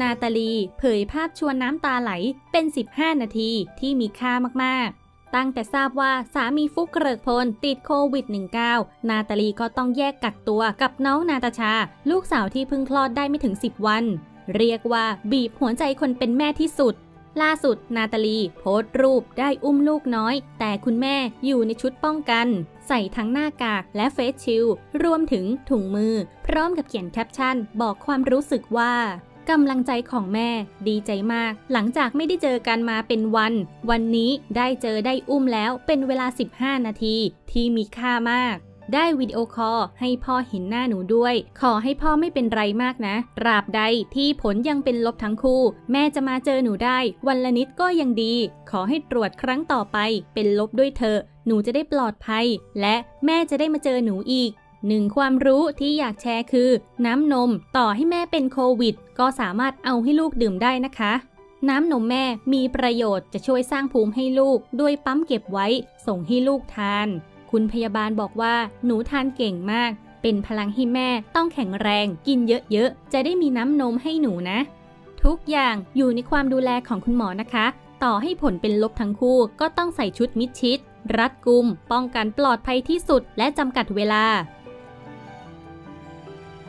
นาตาลี เผยภาพชวนน้ำตาไหลเป็น 15 นาทีที่มีค่ามากๆตั้งแต่ทราบว่าสามีฟุกเกริกพลติดโควิด -19 นาตาลีก็ต้องแยกกักตัวกับน้องนาตาชา ลูกสาวที่เพิ่งคลอดได้ไม่ถึง 10 วัน เรียกว่าบีบหัวใจคนเป็นแม่ที่สุด ล่าสุดนาตาลี โพสต์รูปได้อุ้มลูกน้อย แต่คุณแม่อยู่ในชุดป้องกัน ใส่ทั้งหน้ากากและเฟสชิลรวมถึงถุงมือ พร้อมกับเขียนแคปชั่น บอกความรู้สึกว่า กำลังใจของแม่ดีใจมาก หลังจากไม่ได้เจอกันมาเป็นวัน วันนี้ได้เจอได้อุ้มแล้วเป็นเวลา 15 นาที ที่มีค่ามาก ได้วิดีโอคอลให้พ่อเห็นหน้าหนูด้วย ขอให้พ่อไม่เป็นไรมากนะราบใดที่ผลยังเป็นลบทั้งคู่ แม่จะมาเจอหนูได้ วันละนิดก็ยังดี ขอให้ตรวจครั้งต่อไป เป็นลบด้วยเถอะหนูจะได้ปลอดภัย และแม่จะได้มาเจอหนูอีก หนึ่งความรู้ที่อยากแชร์คือ น้ำนมต่อให้แม่เป็นโควิด ก็สามารถเอาให้ลูกดื่มได้นะคะ น้ำนมแม่มีประโยชน์จะช่วยสร้างภูมิให้ลูก ด้วยปั๊มเก็บไว้ ส่งให้ลูกทาน คุณพยาบาลบอกว่า หนูทานเก่งมาก เป็นพลังให้แม่ต้องแข็งแรง กินเยอะๆ จะได้มีน้ำนมให้หนูนะ ทุกอย่างอยู่ในความดูแลของคุณหมอนะคะ ต่อให้ผลเป็นลบทั้งคู่ก็ต้องใส่ชุดมิดชิด รัดกุม ป้องกันปลอดภัยที่สุดและจำกัดเวลา